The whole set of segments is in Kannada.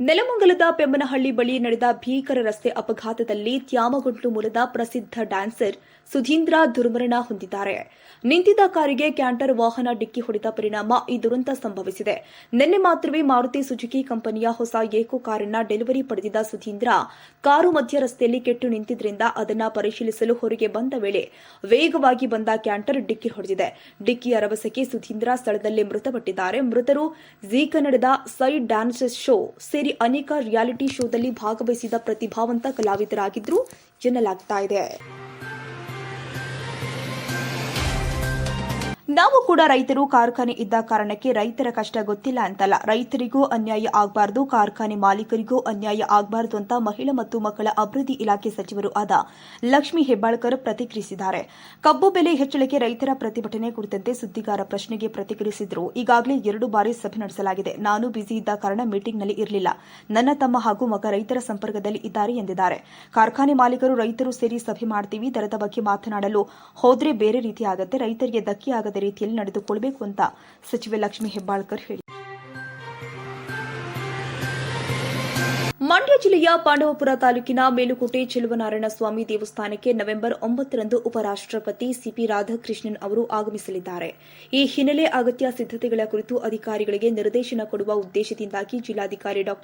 ನೆಲಮಂಗಲದ ಪೆಮ್ಮನಹಳ್ಳಿ ಬಳಿ ನಡೆದ ಭೀಕರ ರಸ್ತೆ ಅಪಘಾತದಲ್ಲಿ ತ್ಯಾಮಗೊಂಡ್ಲು ಮೂಲದ ಪ್ರಸಿದ್ಧ ಡ್ಯಾನ್ಸರ್ ಸುಧೀಂದ್ರ ದುರ್ಮರಣ ಹೊಂದಿದ್ದಾರೆ. ನಿಂತಿದ್ದ ಕಾರಿಗೆ ಕ್ಯಾಂಟರ್ ವಾಹನ ಡಿಕ್ಕಿ ಹೊಡೆದ ಪರಿಣಾಮ ಈ ದುರಂತ ಸಂಭವಿಸಿದೆ. ನಿನ್ನೆ ಮಾತ್ರವೇ ಮಾರುತಿ ಸುಜುಕಿ ಕಂಪನಿಯ ಹೊಸ ಏಕೋ ಕಾರನ್ನ ಡೆಲಿವರಿ ಪಡೆದಿದ್ದ ಸುಧೀಂದ್ರ ಕಾರು ಮಧ್ಯ ರಸ್ತೆಯಲ್ಲಿ ಕೆಟ್ಟು ನಿಂತಿದ್ದರಿಂದ ಅದನ್ನ ಪರಿಶೀಲಿಸಲು ಹೊರಗೆ ಬಂದ ವೇಳೆ ವೇಗವಾಗಿ ಬಂದ ಕ್ಯಾಂಟರ್ ಡಿಕ್ಕಿ ಹೊಡೆದಿದೆ. ಡಿಕ್ಕಿಯ ರಭಸಕ್ಕೆ ಸುಧೀಂದ್ರ ಸ್ಥಳದಲ್ಲೇ ಮೃತಪಟ್ಟಿದ್ದಾರೆ. ಮೃತರು ಜಿ ಕನ್ನಡದ ಸೈಡ್ ಡ್ಯಾನ್ಸಸ್ ಶೋ, ಸೇರಿ ಅನೇಕ ರಿಯಾಲಿಟಿ ಶೋದಲ್ಲಿ ಭಾಗವಹಿಸಿದ ಪ್ರತಿಭಾವಂತ ಕಲಾವಿದರಾಗಿದ್ರು ಎನ್ನಲಾಗ್ತಾ ಇದೆ. ನಾವು ಕೂಡ ರೈತರು ಕಾರ್ಖಾನೆ ಇದ್ದ ಕಾರಣಕ್ಕೆ ರೈತರ ಕಷ್ಟ ಗೊತ್ತಿಲ್ಲ ಅಂತಲ್ಲ. ರೈತರಿಗೂ ಅನ್ಯಾಯ ಆಗಬಾರದು, ಕಾರ್ಖಾನೆ ಮಾಲೀಕರಿಗೂ ಅನ್ಯಾಯ ಆಗಬಾರದು ಅಂತ ಮಹಿಳಾ ಮತ್ತು ಮಕ್ಕಳ ಅಭಿವೃದ್ಧಿ ಇಲಾಖೆ ಸಚಿವರು ಆದ ಲಕ್ಷ್ಮೀ ಹೆಬ್ಬಾಳ್ಕರ್ ಪ್ರತಿಕ್ರಿಯಿಸಿದ್ದಾರೆ. ಕಬ್ಬು ಬೆಲೆ ಹೆಚ್ಚಳಕ್ಕೆ ರೈತರ ಪ್ರತಿಭಟನೆ ಕುರಿತಂತೆ ಸುದ್ದಿಗಾರ ಪ್ರಶ್ನೆಗೆ ಪ್ರತಿಕ್ರಿಯಿಸಿದ್ರು. ಈಗಾಗಲೇ ಎರಡು ಬಾರಿ ಸಭೆ ನಡೆಸಲಾಗಿದೆ. ನಾನು ಬ್ಯುಸಿ ಇದ್ದ ಕಾರಣ ಮೀಟಿಂಗ್ನಲ್ಲಿ ಇರಲಿಲ್ಲ. ನನ್ನ ತಮ್ಮ ಹಾಗೂ ಮಗ ರೈತರ ಸಂಪರ್ಕದಲ್ಲಿ ಇದ್ದಾರೆ ಎಂದಿದ್ದಾರೆ. ಕಾರ್ಖಾನೆ ಮಾಲೀಕರು ರೈತರು ಸೇರಿ ಸಭೆ ಮಾಡ್ತೀವಿ, ದರದ ಬಗ್ಗೆ ಮಾತನಾಡಲು ಹೋದ್ರೆ ಬೇರೆ ರೀತಿ ರೈತರಿಗೆ ಧಕ್ಕೆ ಆಗದ ರೀತಿಯಲ್ಲಿ ನಡೆದುಕೊಳ್ಳಬೇಕು ಅಂತ ಸಚಿವೆ ಲಕ್ಷ್ಮೀ ಹೆಬ್ಬಾಳ್ಕರ್ ಹೇಳಿದರು ಮಂಡ್ಯ ಜಿಲ್ಲೆಯ ಪಾಂಡವಪುರ ತಾಲೂಕಿನ ಮೇಲುಕೋಟೆ ಚೆಲುವನಾರಾಯಣ ಸ್ವಾಮಿ ದೇವಸ್ಥಾನಕ್ಕೆ ನವೆಂಬರ್ ಒಂಬತ್ತರಂದು ಉಪರಾಷ್ಟಪತಿ ಸಿಪಿ ರಾಧಾಕೃಷ್ಣನ್ ಅವರು ಆಗಮಿಸಲಿದ್ದಾರೆ. ಈ ಹಿನ್ನೆಲೆ ಅಗತ್ಯ ಸಿದ್ದತೆಗಳ ಕುರಿತು ಅಧಿಕಾರಿಗಳಿಗೆ ನಿರ್ದೇಶನ ಕೊಡುವ ಉದ್ದೇಶದಿಂದಾಗಿ ಜಿಲ್ಲಾಧಿಕಾರಿ ಡಾ.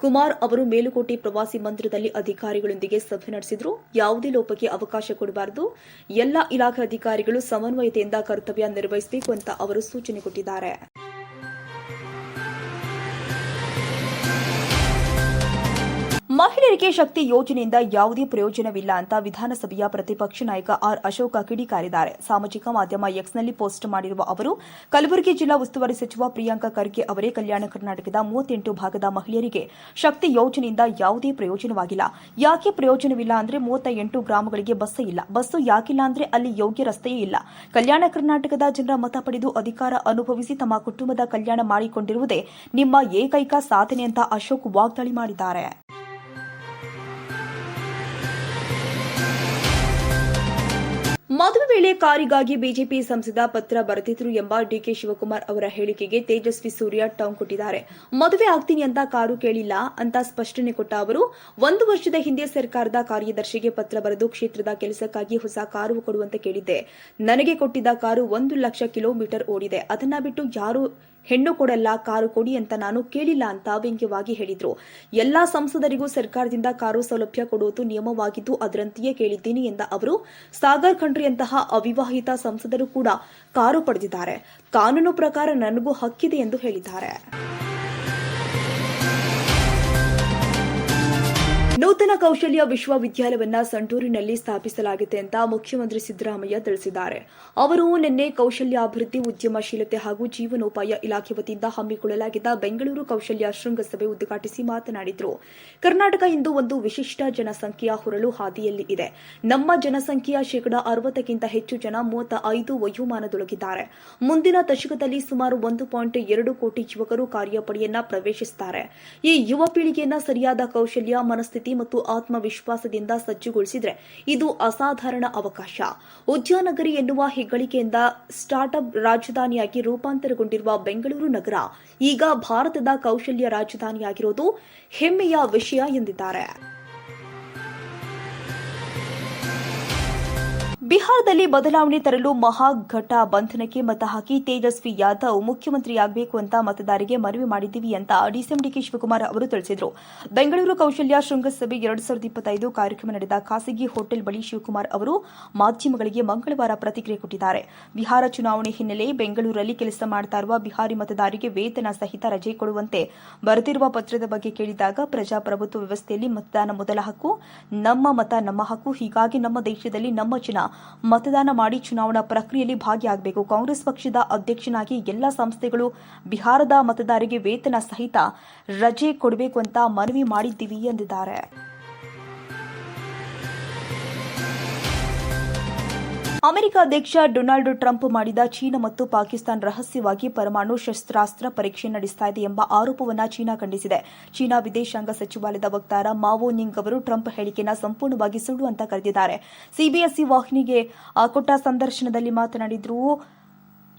ಕುಮಾರ್ ಅವರು ಮೇಲುಕೋಟೆ ಪ್ರವಾಸಿ ಮಂದಿರದಲ್ಲಿ ಅಧಿಕಾರಿಗಳೊಂದಿಗೆ ಸಭೆ ನಡೆಸಿದರು. ಯಾವುದೇ ಲೋಪಕ್ಕೆ ಅವಕಾಶ ಕೊಡಬಾರದು. ಎಲ್ಲ ಇಲಾಖೆ ಅಧಿಕಾರಿಗಳು ಸಮನ್ವಯತೆಯಿಂದ ಕರ್ತವ್ಯ ನಿರ್ವಹಿಸಬೇಕು ಅಂತ ಅವರು ಸೂಚನೆ ಕೊಟ್ಟಿದ್ದಾರೆ. ಮಹಿಳೆಯರಿಗೆ ಶಕ್ತಿ ಯೋಜನೆಯಿಂದ ಯಾವುದೇ ಪ್ರಯೋಜನವಿಲ್ಲ ಅಂತ ವಿಧಾನಸಭೆಯ ಪ್ರತಿಪಕ್ಷ ನಾಯಕ ಆರ್ ಅಶೋಕ ಕಿಡಿಕಾರಿದ್ದಾರೆ. ಸಾಮಾಜಿಕ ಮಾಧ್ಯಮ ಎಕ್ಸ್ನಲ್ಲಿ ಪೋಸ್ಟ್ ಮಾಡಿರುವ ಅವರು, ಕಲಬುರಗಿ ಜಿಲ್ಲಾ ಉಸ್ತುವಾರಿ ಸಚಿವ ಪ್ರಿಯಾಂಕ ಖರ್ಗೆ ಅವರೇ ಕಲ್ಯಾಣ ಕರ್ನಾಟಕದ ಮೂವತ್ತೆಂಟು ಭಾಗದ ಮಹಿಳೆಯರಿಗೆ ಶಕ್ತಿ ಯೋಜನೆಯಿಂದ ಯಾವುದೇ ಪ್ರಯೋಜನವಾಗಿಲ್ಲ. ಯಾಕೆ ಪ್ರಯೋಜನವಿಲ್ಲ ಅಂದ್ರೆ ಮೂವತ್ತ ಎಂಟು ಗ್ರಾಮಗಳಿಗೆ ಬಸ್ ಇಲ್ಲ. ಬಸ್ಸು ಯಾಕಿಲ್ಲ ಅಂದ್ರೆ ಅಲ್ಲಿ ಯೋಗ್ಯ ರಸ್ತೆಯೇ ಇಲ್ಲ. ಕಲ್ಯಾಣ ಕರ್ನಾಟಕದ ಜನರ ಮತ ಪಡೆದು ಅಧಿಕಾರ ಅನುಭವಿಸಿ ತಮ್ಮ ಕುಟುಂಬದ ಕಲ್ಯಾಣ ಮಾಡಿಕೊಂಡಿರುವುದೇ ನಿಮ್ಮ ಏಕೈಕ ಸಾಧನೆ ಅಂತ ಅಶೋಕ್ ವಾಗ್ದಾಳಿ ಮಾಡಿದ್ದಾರೆ. ಮದುವೆ ವೇಳೆ ಕಾರಿಗಾಗಿ ಬಿಜೆಪಿ ಸಂಸದ ಪತ್ರ ಬರೆದಿದ್ರು ಎಂಬ ಡಿಕೆ ಶಿವಕುಮಾರ್ ಅವರ ಹೇಳಿಕೆಗೆ ತೇಜಸ್ವಿ ಸೂರ್ಯ ಟಾಂಗ್ ಕೊಟ್ಟಿದ್ದಾರೆ. ಮದುವೆ ಆಗ್ತೀನಿ ಅಂತ ಕಾರು ಕೇಳಿಲ್ಲ ಅಂತ ಸ್ಪಷ್ಟನೆ ಕೊಟ್ಟ ಅವರು, ಒಂದು ವರ್ಷದ ಹಿಂದೆ ಸರ್ಕಾರದ ಕಾರ್ಯದರ್ಶಿಗೆ ಪತ್ರ ಬರೆದು ಕ್ಷೇತ್ರದ ಕೆಲಸಕ್ಕಾಗಿ ಹೊಸ ಕಾರು ಕೊಡುವಂತೆ ಕೇಳಿದ್ದೆ. ನನಗೆ ಕೊಟ್ಟಿದ್ದ ಕಾರು ಒಂದು ಲಕ್ಷ ಕಿಲೋಮೀಟರ್ ಓಡಿದೆ. ಅದನ್ನ ಬಿಟ್ಟು ಯಾರು ಹೆಣ್ಣು ಕೊಡಲ್ಲ, ಕಾರು ಕೊಡಿ ಅಂತ ನಾನು ಕೇಳಿಲ್ಲ ಅಂತ ವ್ಯಂಗ್ಯವಾಗಿ ಹೇಳಿದ್ರು. ಎಲ್ಲಾ ಸಂಸದರಿಗೂ ಸರ್ಕಾರದಿಂದ ಕಾರು ಸೌಲಭ್ಯ ಕೊಡುವುದು ನಿಯಮವಾಗಿದ್ದು ಅದರಂತೆಯೇ ಕೇಳಿದ್ದೀನಿ ಎಂದ ಅವರು, ಸಾಗರ್ ಖಂಡ್ರಿಯಂತಹ ಅವಿವಾಹಿತ ಸಂಸದರು ಕೂಡ ಕಾರು ಪಡೆದಿದ್ದಾರೆ. ಕಾನೂನು ಪ್ರಕಾರ ನನಗೂ ಹಕ್ಕಿದೆ ಎಂದು ಹೇಳಿದ್ದಾರೆ. ನೂತನ ಕೌಶಲ್ಯ ವಿಶ್ವವಿದ್ಯಾಲಯವನ್ನ ಸಂಡೂರಿನಲ್ಲಿ ಸ್ಥಾಪಿಸಲಾಗಿದೆ ಅಂತ ಮುಖ್ಯಮಂತ್ರಿ ಸಿದ್ದರಾಮಯ್ಯ ತಿಳಿಸಿದ್ದಾರೆ. ಅವರು ನಿನ್ನೆ ಕೌಶಲ್ಯಾಭಿವೃದ್ಧಿ, ಉದ್ಯಮಶೀಲತೆ ಹಾಗೂ ಜೀವನೋಪಾಯ ಇಲಾಖೆ ವತಿಯಿಂದ ಹಮ್ಮಿಕೊಳ್ಳಲಾಗಿದ್ದ ಬೆಂಗಳೂರು ಕೌಶಲ್ಯ ಶೃಂಗಸಭೆ ಉದ್ಘಾಟಿಸಿ ಮಾತನಾಡಿದರು. ಕರ್ನಾಟಕ ಇಂದು ಒಂದು ವಿಶಿಷ್ಟ ಜನಸಂಖ್ಯೆಯ ಹೊರಳು ಹಾದಿಯಲ್ಲಿ ಇದೆ. ನಮ್ಮ ಜನಸಂಖ್ಯೆಯ ಶೇಕಡಾ ಅರವತ್ತಕ್ಕಿಂತ ಹೆಚ್ಚು ಜನ ಮೂವತ್ತ ಐದು ವಯೋಮಾನದೊಳಗಿದ್ದಾರೆ. ಮುಂದಿನ ದಶಕದಲ್ಲಿ ಸುಮಾರು ಒಂದು ಪಾಯಿಂಟ್ ಎರಡು ಕೋಟಿ ಯುವಕರು ಕಾರ್ಯಪಡೆಯನ್ನ ಪ್ರವೇಶಿಸುತ್ತಾರೆ ಈ ಯುವ ಪೀಳಿಗೆಯನ್ನ ಸರಿಯಾದ ಕೌಶಲ್ಯ, ಮನಸ್ಥಿತಿ ಮತ್ತು ಆತ್ಮವಿಶ್ವಾಸದಿಂದ ಸಜ್ಜುಗೊಳಿಸಿದರೆ ಇದು ಅಸಾಧಾರಣ ಅವಕಾಶ. ಉದ್ಯಾನಗರಿ ಎನ್ನುವ ಹೆಗ್ಗಳಿಕೆಯಿಂದ ಸ್ಟಾರ್ಟ್ಅಪ್ ರಾಜಧಾನಿಯಾಗಿ ರೂಪಾಂತರಗೊಂಡಿರುವ ಬೆಂಗಳೂರು ನಗರ ಈಗ ಭಾರತದ ಕೌಶಲ್ಯ ರಾಜಧಾನಿಯಾಗಿರೋದು ಹೆಮ್ಮೆಯ ವಿಷಯ ಎಂದಿದ್ದಾರೆ. ಬಿಹಾರದಲ್ಲಿ ಬದಲಾವಣೆ ತರಲು ಮಹಾಘಟ ಬಂಧನಕ್ಕೆ ಮತ ಹಾಕಿ ತೇಜಸ್ವಿ ಯಾದವ್ ಮುಖ್ಯಮಂತ್ರಿಯಾಗಬೇಕು ಅಂತ ಮತದಾರರಿಗೆ ಮನವಿ ಮಾಡಿದ್ದೀವಿ ಅಂತ ಡಿಸಿಎಂ ಡಿಕೆ ಶಿವಕುಮಾರ್ ಅವರು ತಿಳಿಸಿದರು. ಬೆಂಗಳೂರು ಕೌಶಲ್ಯ ಶೃಂಗಸಭೆ ಎರಡು ಸಾವಿರದ ಇಪ್ಪತ್ತೈದು ಕಾರ್ಯಕ್ರಮ ನಡೆದ ಖಾಸಗಿ ಹೋಟೆಲ್ ಬಳಿ ಶಿವಕುಮಾರ್ ಅವರು ಮಾಧ್ಯಮಗಳಿಗೆ ಮಂಗಳವಾರ ಪ್ರತಿಕ್ರಿಯೆ ಕೊಟ್ಟಿದ್ದಾರೆ. ಬಿಹಾರ ಚುನಾವಣೆ ಹಿನ್ನೆಲೆ ಬೆಂಗಳೂರಲ್ಲಿ ಕೆಲಸ ಮಾಡ್ತಾ ಬಿಹಾರಿ ಮತದಾರರಿಗೆ ವೇತನ ಸಹಿತ ರಜೆ ಕೊಡುವಂತೆ ಬರೆದಿರುವ ಪತ್ರದ ಬಗ್ಗೆ ಕೇಳಿದಾಗ ಪ್ರಜಾಪ್ರಭುತ್ವ ವ್ಯವಸ್ಥೆಯಲ್ಲಿ ಮತದಾನ ಮೊದಲ ಹಕ್ಕು, ನಮ್ಮ ಮತ ನಮ್ಮ ಹಕ್ಕು, ಹೀಗಾಗಿ ನಮ್ಮ ದೇಶದಲ್ಲಿ ನಮ್ಮ ಜನ ಮತದಾನ ಮಾಡಿ ಚುನಾವಣಾ ಪ್ರಕ್ರಿಯೆಯಲ್ಲಿ ಭಾಗಿಯಾಗಬೇಕು. ಕಾಂಗ್ರೆಸ್ ಪಕ್ಷದ ಅಧ್ಯಕ್ಷನಾಗಿ ಎಲ್ಲ ಸಂಸ್ಥೆಗಳು ಬಿಹಾರದ ಮತದಾರರಿಗೆ ವೇತನ ಸಹಿತ ರಜೆ ಕೊಡಬೇಕು ಅಂತ ಮನವಿ ಮಾಡಿದ್ದೀವಿ ಎಂದಿದ್ದಾರೆ. ಅಮೆರಿಕ ಅಧ್ಯಕ್ಷ ಡೊನಾಲ್ಡ್ ಟ್ರಂಪ್ ಮಾಡಿದ ಚೀನಾ ಮತ್ತು ಪಾಕಿಸ್ತಾನ ರಹಸ್ಯವಾಗಿ ಪರಮಾಣು ಶಸ್ತ್ರಾಸ್ತ್ರ ಪರೀಕ್ಷೆ ನಡೆಸ್ತಾ ಇದೆ ಎಂಬ ಆರೋಪವನ್ನು ಚೀನಾ ಖಂಡಿಸಿದೆ. ಚೀನಾ ವಿದೇಶಾಂಗ ಸಚಿವಾಲಯದ ವಕ್ತಾರ ಮಾವೋ ನಿಂಗ್ ಅವರು ಟ್ರಂಪ್ ಹೇಳಿಕೆಯನ್ನು ಸಂಪೂರ್ಣವಾಗಿ ಸುಳ್ಳು ಅಂತ ಕರೆದಿದ್ದಾರೆ. ಸಿಬಿಎಸ್ಇ ವಾಹಿನಿಗೆ ಕೊಟ್ಟ ಸಂದರ್ಶನದಲ್ಲಿ ಮಾತನಾಡಿದ್ರು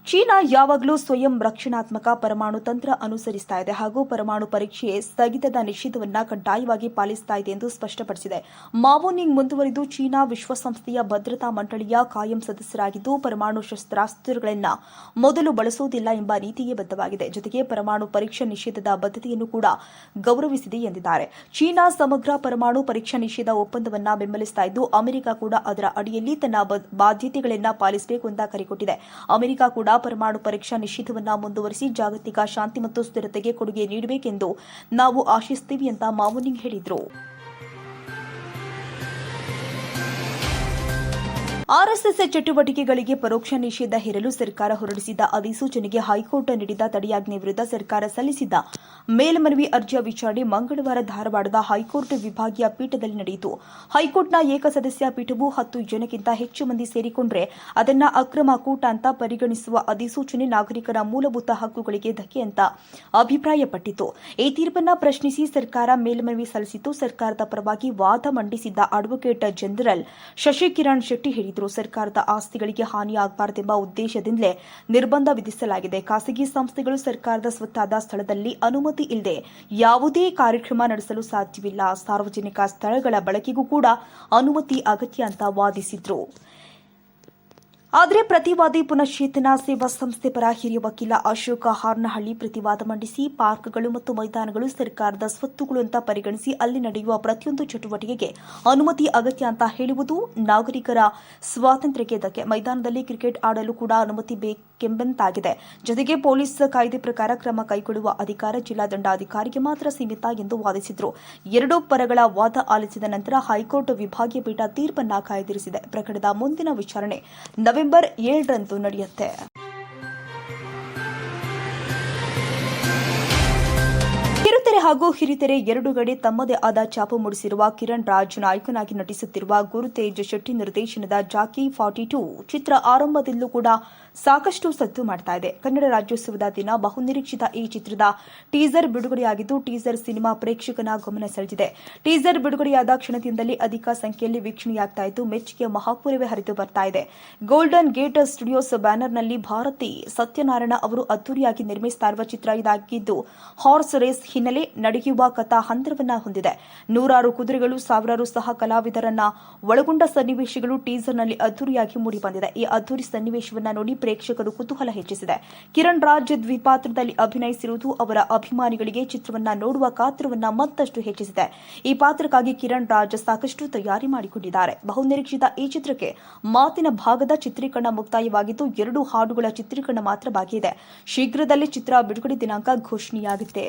ಚೀನಾ ಯಾವಾಗಲೂ ಸ್ವಯಂ ರಕ್ಷಣಾತ್ಮಕ ಪರಮಾಣು ತಂತ್ರ ಅನುಸರಿಸ್ತಾ ಇದೆ ಹಾಗೂ ಪರಮಾಣು ಪರೀಕ್ಷೆ ಸ್ಥಗಿತದ ನಿಷೇಧವನ್ನ ಕಡ್ಡಾಯವಾಗಿ ಪಾಲಿಸ್ತಾ ಇದೆ ಎಂದು ಸ್ಪಷ್ಟಪಡಿಸಿದೆ. ಮಾವೋನಿಂಗ್ ಮುಂದುವರಿದು ಚೀನಾ ವಿಶ್ವಸಂಸ್ಥೆಯ ಭದ್ರತಾ ಮಂಡಳಿಯ ಕಾಯಂ ಸದಸ್ಯರಾಗಿದ್ದು, ಪರಮಾಣು ಶಸ್ತ್ರಾಸ್ತ್ರಗಳನ್ನ ಮೊದಲು ಬಳಸುವುದಿಲ್ಲ ಎಂಬ ನೀತಿಗೆ ಬದ್ಧವಾಗಿದೆ. ಜೊತೆಗೆ ಪರಮಾಣು ಪರೀಕ್ಷಾ ನಿಷೇಧದ ಬದ್ಧತೆಯನ್ನು ಕೂಡ ಗೌರವಿಸಿದೆ ಎಂದಿದ್ದಾರೆ. ಚೀನಾ ಸಮಗ್ರ ಪರಮಾಣು ಪರೀಕ್ಷಾ ನಿಷೇಧ ಒಪ್ಪಂದವನ್ನ ಬೆಂಬಲಿಸ್ತಾ ಇದ್ದು, ಅಮೆರಿಕ ಕೂಡ ಅದರ ಅಡಿಯಲ್ಲಿ ತನ್ನ ಬಾಧ್ಯತೆಗಳನ್ನ ಪಾಲಿಸಬೇಕು ಅಂತ ಕರೆಕೊಟ್ಟಿದೆ ಅಮೆರಿಕ ಕೂಡ ಪರಮಾಣು ಪರೀಕ್ಷಾ ನಿಷೇಧವನ್ನು ಮುಂದುವರಿಸಿ ಜಾಗತಿಕ ಶಾಂತಿ ಮತ್ತು ಸ್ಥಿರತೆಗೆ ಕೊಡುಗೆ ನೀಡಬೇಕೆಂದು ನಾವು ಆಶಿಸ್ತೀವಿ ಅಂತ ಮಾವೋನಿಂಗ್ ಹೇಳಿದ್ರು. ಆರ್ಎಸ್ಎಸ್ ಚಟುವಟಿಕೆಗಳಿಗೆ ಪರೋಕ್ಷ ನಿಷೇಧ ಹೇರಲು ಸರ್ಕಾರ ಹೊರಡಿಸಿದ್ದ ಅಧಿಸೂಚನೆಗೆ ಹೈಕೋರ್ಟ್ ನೀಡಿದ ತಡೆಯಾಜ್ಞೆ ವಿರುದ್ಧ ಸರ್ಕಾರ ಸಲ್ಲಿಸಿದ್ದ ಮೇಲ್ಮನವಿ ಅರ್ಜಿಯ ವಿಚಾರಣೆ ಮಂಗಳವಾರ ಧಾರವಾಡದ ಹೈಕೋರ್ಟ್ ವಿಭಾಗೀಯ ಪೀಠದಲ್ಲಿ ನಡೆಯಿತು. ಹೈಕೋರ್ಟ್ನ ಏಕಸದಸ್ಯ ಪೀಠವು ಹತ್ತು ಜನಕ್ಕಿಂತ ಹೆಚ್ಚು ಮಂದಿ ಸೇರಿಕೊಂಡ್ರೆ ಅದನ್ನ ಅಕ್ರಮ ಕೂಟ ಅಂತ ಪರಿಗಣಿಸುವ ಅಧಿಸೂಚನೆ ನಾಗರಿಕರ ಮೂಲಭೂತ ಹಕ್ಕುಗಳಿಗೆ ಧಕ್ಕೆ ಅಂತ ಅಭಿಪ್ರಾಯಪಟ್ಟಿತು. ಈ ತೀರ್ಪನ್ನ ಪ್ರಶ್ನಿಸಿ ಸರ್ಕಾರ ಮೇಲ್ಮನವಿ ಸಲ್ಲಿಸಿತು ಸರ್ಕಾರದ ಪರವಾಗಿ ವಾದ ಮಂಡಿಸಿದ್ದ ಅಡ್ವೊಕೇಟ್ ಜನರಲ್ ಶಶಿಕಿರಣ್ ಶೆಟ್ಟಿ ಹೇಳಿದರು. ಸರ್ಕಾರದ ಆಸ್ತಿಗಳಿಗೆ ಹಾನಿಯಾಗಬಾರದೆಂಬ ಉದ್ದೇಶದಿಂದಲೇ ನಿರ್ಬಂಧ ವಿಧಿಸಲಾಗಿದೆ. ಖಾಸಗಿ ಸಂಸ್ಥೆಗಳು ಸರ್ಕಾರದ ಸ್ವತ್ತಾದ ಸ್ಥಳದಲ್ಲಿ ಅನುಮತಿ ಇಲ್ಲದೆ ಯಾವುದೇ ಕಾರ್ಯಕ್ರಮ ನಡೆಸಲು ಸಾಧ್ಯವಿಲ್ಲ. ಸಾರ್ವಜನಿಕ ಸ್ಥಳಗಳ ಬಳಕೆಗೂ ಕೂಡ ಅನುಮತಿ ಅಗತ್ಯ ಅಂತ ವಾದಿಸಿದ್ರು. ಆದರೆ ಪ್ರತಿವಾದಿ ಪುನಶ್ಚೇತನ ಸೇವಾ ಸಂಸ್ಥೆ ಪರ ಹಿರಿಯ ವಕೀಲ ಅಶೋಕ ಹಾರ್ನಹಳ್ಳಿ ಪ್ರತಿವಾದ ಮಂಡಿಸಿ ಪಾರ್ಕ್ಗಳು ಮತ್ತು ಮೈದಾನಗಳು ಸರ್ಕಾರದ ಸ್ವತ್ತುಗಳು ಅಂತ ಪರಿಗಣಿಸಿ ಅಲ್ಲಿ ನಡೆಯುವ ಪ್ರತಿಯೊಂದು ಚಟುವಟಿಕೆಗೆ ಅನುಮತಿ ಅಗತ್ಯ ಅಂತ ಹೇಳುವುದು ನಾಗರಿಕರ ಸ್ವಾತಂತ್ರ್ಯಕ್ಕೆ ಧಕ್ಕೆ ಮೈದಾನದಲ್ಲಿ ಕ್ರಿಕೆಟ್ ಆಡಲು ಕೂಡ ಅನುಮತಿ ಬೇಕೆಂಬಂತಾಗಿದೆ. ಜೊತೆಗೆ ಪೊಲೀಸ್ ಕಾಯ್ದೆ ಪ್ರಕಾರ ಕ್ರಮ ಕೈಗೊಳ್ಳುವ ಅಧಿಕಾರ ಜಿಲ್ಲಾ ದಂಡಾಧಿಕಾರಿಗೆ ಮಾತ್ರ ಸೀಮಿತ ಎಂದು ವಾದಿಸಿದರು. ಎರಡೂ ಪರಗಳ ವಾದ ಆಲಿಸಿದ ನಂತರ ಹೈಕೋರ್ಟ್ ವಿಭಾಗೀಯ ಪೀಠ ತೀರ್ಪನ್ನ ಕಾಯ್ದಿರಿಸಿದೆ. ಪ್ರಕರಣದ ಮುಂದಿನ ವಿಚಾರಣೆ ನವೆಂಬರ್ ಏಳರಂದು ನಡೆಯುತ್ತೆ. ಹಾಗೂ ಹಿರಿತೆರೆ ಎರಡು ಕಡೆ ತಮ್ಮದೇ ಆದ ಛಾಪು ಮೂಡಿಸಿರುವ ಕಿರಣ್ ರಾಜ್ ನಾಯಕನಾಗಿ ನಟಿಸುತ್ತಿರುವ ಗುರುತೇಜ್ ಶೆಟ್ಟಿ ನಿರ್ದೇಶನದ ಜಾಕಿ ಫಾರ್ಟಿ ಟೂ ಚಿತ್ರ ಆರಂಭದಲ್ಲೂ ಕೂಡ ಸಾಕಷ್ಟು ಸದ್ದು ಮಾಡ್ತಾ ಇದೆ. ಕನ್ನಡ ರಾಜ್ಯೋತ್ಸವದ ದಿನ ಬಹುನಿರೀಕ್ಷಿತ ಈ ಚಿತ್ರದ ಟೀಸರ್ ಬಿಡುಗಡೆಯಾಗಿದ್ದು, ಟೀಸರ್ ಸಿನಿಮಾ ಪ್ರೇಕ್ಷಕನ ಗಮನ ಸೆಳೆದಿದೆ. ಟೀಸರ್ ಬಿಡುಗಡೆಯಾದ ಕ್ಷಣದಿಂದಲೇ ಅಧಿಕ ಸಂಖ್ಯೆಯಲ್ಲಿ ವೀಕ್ಷಣೆಯಾಗ್ತಾ ಇದ್ದು, ಮೆಚ್ಚುಗೆ ಮಹಾಪೂರವೇ ಹರಿದು ಬರ್ತಾ ಇದೆ. ಗೋಲ್ಡನ್ ಗೇಟ್ ಸ್ಟುಡಿಯೋಸ್ ಬ್ಯಾನರ್ನಲ್ಲಿ ಭಾರತಿ ಸತ್ಯನಾರಾಯಣ ಅವರು ಅದ್ದೂರಿಯಾಗಿ ನಿರ್ಮಿಸುತ್ತಿರುವ ಚಿತ್ರ ಇದಾಗಿದ್ದು, ಹಾರ್ಸ್ ರೇಸ್ ಹಿನ್ನೆಲೆ ನಡೆಯುವ ಕಥಾ ಹಂತರವನ್ನ ಹೊಂದಿದೆ. ನೂರಾರು ಕುದುರೆಗಳು, ಸಾವಿರಾರು ಸಹ ಕಲಾವಿದರನ್ನ ಒಳಗೊಂಡ ಸನ್ನಿವೇಶಗಳು ಟೀಸರ್ನಲ್ಲಿ ಅದ್ದೂರಿಯಾಗಿ ಮೂಡಿಬಂದಿದೆ. ಈ ಅದ್ದೂರಿ ಸನ್ನಿವೇಶವನ್ನ ನೋಡಿ ಪ್ರೇಕ್ಷಕರು ಕುತೂಹಲ ಹೆಚ್ಚಿಸಿದೆ. ಕಿರಣ್ ರಾಜ್ ದ್ವಿಪಾತ್ರದಲ್ಲಿ ಅಭಿನಯಿಸಿರುವುದು ಅವರ ಅಭಿಮಾನಿಗಳಿಗೆ ಚಿತ್ರವನ್ನ ನೋಡುವ ಕಾತರವನ್ನ ಮತ್ತಷ್ಟು ಹೆಚ್ಚಿಸಿದೆ. ಈ ಪಾತ್ರಕ್ಕಾಗಿ ಕಿರಣ್ ರಾಜ್ ಸಾಕಷ್ಟು ತಯಾರಿ ಮಾಡಿಕೊಂಡಿದ್ದಾರೆ. ಬಹುನಿರೀಕ್ಷಿತ ಈ ಚಿತ್ರಕ್ಕೆ ಮಾತಿನ ಭಾಗದ ಚಿತ್ರೀಕರಣ ಮುಕ್ತಾಯವಾಗಿದ್ದು, ಎರಡು ಹಾಡುಗಳ ಚಿತ್ರೀಕರಣ ಮಾತ್ರ ಬಾಕಿ ಇದೆ ಶೀಘ್ರದಲ್ಲೇ ಚಿತ್ರ ಬಿಡುಗಡೆ ದಿನಾಂಕ ಘೋಷಣೆಯಾಗುತ್ತೆ